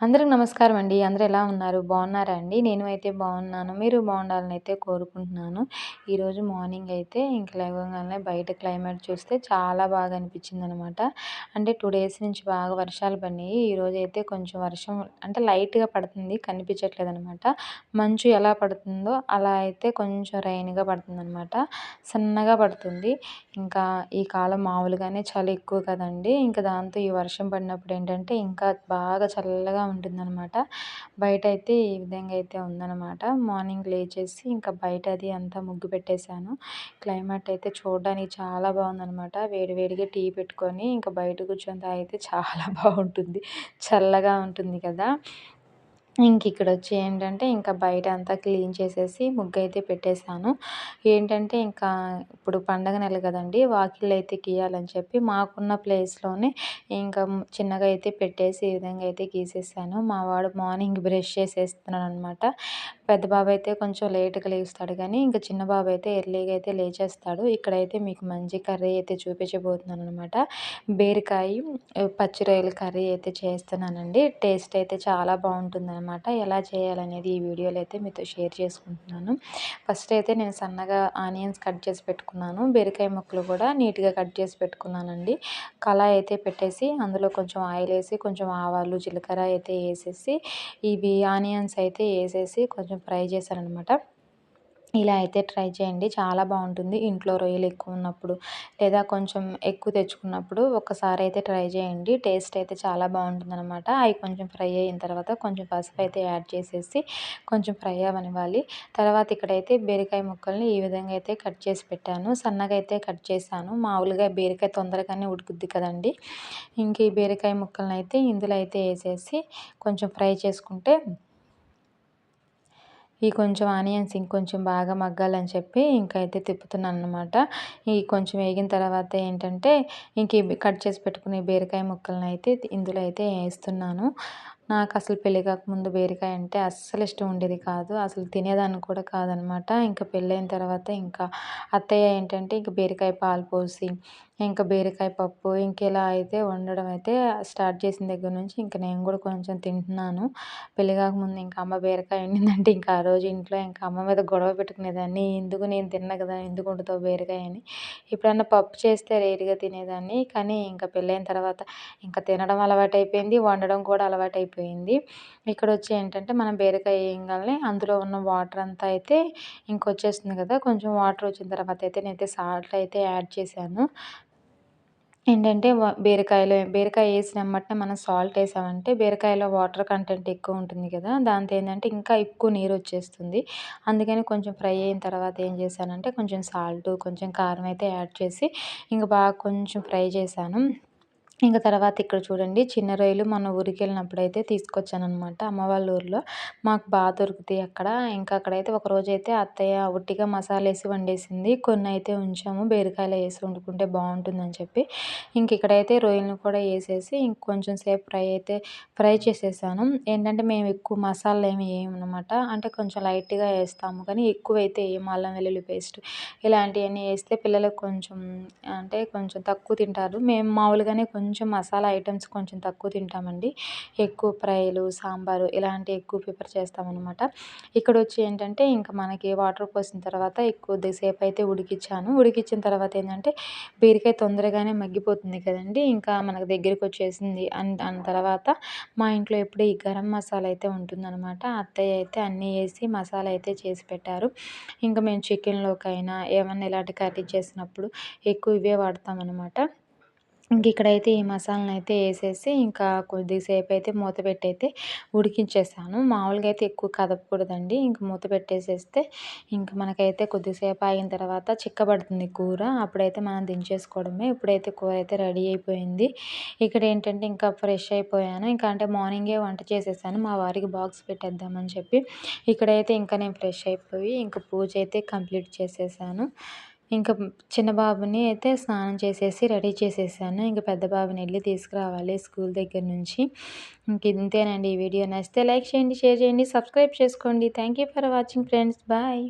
అందరికి నమస్కారం అండి. అందరు ఎలా ఉన్నారు? బాగున్నారా అండి? నేను అయితే బాగున్నాను. మీరు బాగుండాలని అయితే కోరుకుంటున్నాను. ఈరోజు మార్నింగ్ అయితే ఇంక లేవగానే బయట క్లైమేట్ చూస్తే చాలా బాగా అనిపించింది అనమాట అంటే టూ డేస్ నుంచి బాగా వర్షాలు పడినాయి. ఈరోజు అయితే కొంచెం వర్షం అంటే లైట్గా పడుతుంది. కనిపించట్లేదు అనమాట మంచు ఎలా పడుతుందో అలా అయితే కొంచెం రైన్గా పడుతుంది అనమాట సన్నగా పడుతుంది. ఇంకా ఈ కాలం మామూలుగానే చాలా ఎక్కువ కదండి. ఇంకా దాంతో ఈ వర్షం పడినప్పుడు ఏంటంటే ఇంకా బాగా చల్లగా ఉంటుందన్నమాట. బయట అయితే ఈ విధంగా అయితే ఉందన్నమాట. మార్నింగ్ లేచేసి ఇంకా బయట అది అంతా ముగ్గు పెట్టేశాను. క్లైమేట్ అయితే చూడడానికి చాలా బాగుందన్నమాట. వేడివేడిగా టీ పెట్టుకొని ఇంకా బయట కూర్చొని తాగితే చాలా బాగుంటుంది. చల్లగా ఉంటుంది కదా. ఇంక ఇక్కడ వచ్చి ఏంటంటే ఇంకా బయట అంతా క్లీన్ చేసేసి ముగ్గు అయితే పెట్టేశాను. ఏంటంటే ఇంకా ఇప్పుడు పండగ నెల కదండి వాకిళ్ళు అయితే గీయాలని చెప్పి మాకున్న ప్లేస్లోనే ఇంకా చిన్నగా అయితే పెట్టేసి ఈ విధంగా అయితే గీసేసాను. మా వాడు మార్నింగ్ బ్రష్ చేసేస్తున్నాను అనమాట పెద్ద బాబు అయితే కొంచెం లేట్గా లేస్తాడు కానీ ఇంకా చిన్న బాబు అయితే ఎర్లీగా అయితే లేచేస్తాడు. ఇక్కడైతే మీకు మంచి కర్రీ అయితే చూపించబోతున్నాను అనమాట బీరకాయ పచ్చిరొయ్యల కర్రీ అయితే చేస్తున్నానండి. టేస్ట్ అయితే చాలా బాగుంటుంది అనమాట. ఎలా చేయాలనేది ఈ వీడియోలో అయితే మీతో షేర్ చేసుకుంటున్నాను. ఫస్ట్ అయితే నేను సన్నగా ఆనియన్స్ కట్ చేసి పెట్టుకున్నాను. బీరకాయ ముక్కలు కూడా నీట్గా కట్ చేసి పెట్టుకున్నానండి. కళాయి అయితే పెట్టేసి అందులో కొంచెం ఆయిల్ వేసి కొంచెం ఆవాలు జీలకర్ర అయితే వేసేసి ఇవి ఆనియన్స్ అయితే వేసేసి కొంచెం ఫ్రై చేశాను అనమాట ఇలా అయితే ట్రై చేయండి. చాలా బాగుంటుంది. ఇంట్లో రొయ్యలు ఎక్కువ ఉన్నప్పుడు లేదా కొంచెం ఎక్కువ తెచ్చుకున్నప్పుడు ఒకసారి అయితే ట్రై చేయండి. టేస్ట్ అయితే చాలా బాగుంటుంది అనమాట అవి కొంచెం ఫ్రై అయిన తర్వాత కొంచెం పసుపు అయితే యాడ్ చేసేసి కొంచెం ఫ్రై అవ్వనివ్వాలి. తర్వాత ఇక్కడైతే బీరకాయ ముక్కల్ని ఈ విధంగా అయితే కట్ చేసి పెట్టాను. సన్నగా అయితే కట్ చేశాను. మామూలుగా బీరకాయ తొందరగానే ఉడుకుద్ది కదండి. ఇంక ఈ బీరకాయ ముక్కలను అయితే ఇందులో అయితే వేసేసి కొంచెం ఫ్రై చేసుకుంటే ఈ కొంచెం ఆనియన్స్ ఇంకొంచెం బాగా మగ్గాలని చెప్పి ఇంకైతే తిప్పుతున్నాను అనమాట ఈ కొంచెం వేగిన తర్వాత ఏంటంటే ఇంక కట్ చేసి పెట్టుకునే బీరకాయ ముక్కలను అయితే ఇందులో అయితే వేస్తున్నాను. నాకు అసలు పెళ్ళి కాకముందు బీరకాయ అంటే అస్సలు ఇష్టం ఉండేది కాదు. అసలు తినేదాన్ని కూడా కాదనమాట ఇంకా పెళ్ళైన తర్వాత ఇంకా అత్తయ్య ఏంటంటే ఇంక బీరకాయ పాలు పోసి ఇంకా బీరకాయ పప్పు ఇంక ఇలా అయితే వండడం అయితే స్టార్ట్ చేసిన దగ్గర నుంచి ఇంక నేను కూడా కొంచెం తింటున్నాను. పెళ్ళి కాకముందు ఇంకా అమ్మ బీరకాయ వండిందంటే ఇంకా ఆ రోజు ఇంట్లో ఇంకా అమ్మ మీద గొడవ పెట్టుకునేదాన్ని. ఎందుకు నేను తిన్నా కదా ఎందుకు వండుతావు బీరకాయ అని. ఎప్పుడన్నా పప్పు చేస్తే రేటుగా తినేదాన్ని. కానీ ఇంకా పెళ్ళైన తర్వాత ఇంకా తినడం అలవాటు అయిపోయింది వండడం కూడా అలవాటు అయిపోయింది ఇక్కడ వచ్చి ఏంటంటే మనం బీరకాయ వేయగానే అందులో ఉన్న వాటర్ అంతా అయితే ఇంకొచ్చేస్తుంది కదా. కొంచెం వాటర్ వచ్చిన తర్వాత అయితే నేనైతే సాల్ట్ అయితే యాడ్ చేశాను. ఏంటంటే బీరకాయలో బీరకాయ వేసిన వెంబటనే మనం సాల్ట్ వేసామంటే బీరకాయలో వాటర్ కంటెంట్ ఎక్కువ ఉంటుంది కదా దాంతో ఏంటంటే ఇంకా ఎక్కువ నీరు వచ్చేస్తుంది. అందుకని కొంచెం ఫ్రై అయిన తర్వాత ఏం చేశానంటే కొంచెం సాల్ట్ కొంచెం కారం అయితే యాడ్ చేసి ఇంకా బాగా కొంచెం ఫ్రై చేశాను. ఇంకా తర్వాత ఇక్కడ చూడండి చిన్న రొయ్యలు మన ఊరికి వెళ్ళినప్పుడు అయితే తీసుకొచ్చాను అనమాట అమ్మ వాళ్ళ ఊరిలో. మాకు బాగా దొరుకుతాయి అక్కడ. ఇంకా అక్కడైతే ఒకరోజు అయితే అత్తయ్య ఉట్టిగా మసాలా వేసి వండేసింది. కొన్ని అయితే ఉంచాము. బీరకాయలు వేసి వండుకుంటే బాగుంటుందని చెప్పి. ఇంక ఇక్కడైతే రొయ్యలను కూడా వేసేసి ఇంకొంచెం సేపు ఫ్రై అయితే ఫ్రై చేసేసాను. ఏంటంటే మేము ఎక్కువ మసాలా ఏమి వేయమన్నమాట. అంటే కొంచెం లైట్గా వేస్తాము కానీ ఎక్కువ అయితే వేయం అల్లం వెల్లుల్లి పేస్ట్ ఇలాంటివన్నీ వేస్తే పిల్లలకు కొంచెం అంటే కొంచెం తక్కువ తింటారు. మేము మామూలుగానే కొంచెం కొంచెం మసాలా ఐటమ్స్ కొంచెం తక్కువ తింటామండి. ఎక్కువ ఫ్రైలు సాంబారు ఇలాంటివి ఎక్కువ ప్రిఫర్ చేస్తామన్నమాట. ఇక్కడ వచ్చి ఏంటంటే ఇంకా మనకి వాటర్ పోసిన తర్వాత ఎక్కువ సేపు అయితే ఉడికించాను ఉడికిచ్చిన తర్వాత ఏంటంటే బీరకాయ తొందరగానే మగ్గిపోతుంది కదండి. ఇంకా మనకు దగ్గరికి వచ్చేసింది అని దాని తర్వాత మా ఇంట్లో ఎప్పుడు ఈ గరం మసాలా అయితే ఉంటుందన్నమాట. అత్తయ్య అయితే అన్నీ వేసి మసాలా అయితే చేసి పెట్టారు. ఇంకా మేము చికెన్లోకైనా ఏమన్నా ఇలాంటి కర్రీ చేసినప్పుడు ఎక్కువ ఇవే వాడతామన్నమాట. ఇంక ఇక్కడైతే ఈ మసాలాను అయితే వేసేసి ఇంకా కొద్దిసేపు అయితే మూత పెట్టి అయితే ఉడికించేసాను మామూలుగా అయితే ఎక్కువ కదపకూడదండి. ఇంక మూత పెట్టేసేస్తే ఇంక మనకైతే కొద్దిసేపు ఆగిన తర్వాత చిక్కబడుతుంది కూర. అప్పుడైతే మనం దించేసుకోవడమే. ఇప్పుడైతే కూర అయితే రెడీ అయిపోయింది. ఇక్కడ ఏంటంటే ఇంకా ఫ్రెష్ అయిపోయాను. ఇంకా అంటే మార్నింగే వంట చేసేసాను. మా వారికి బాక్స్ పెట్టేద్దామని చెప్పి ఇక్కడైతే ఇంకా నేను ఫ్రెష్ అయిపోయి ఇంకా పూజ అయితే కంప్లీట్ చేసేసాను. ఇంకా చిన్న బాబుని అయితే స్నానం చేసేసి రెడీ చేసేసాను. ఇంకా పెద్ద బాబుని వెళ్ళి తీసుకురావాలి స్కూల్ దగ్గర నుంచి. ఇంక ఇంతేనండి ఈ వీడియో నచ్చితే లైక్ చేయండి షేర్ చేయండి సబ్స్క్రైబ్ చేసుకోండి. Thank you for watching friends. Bye.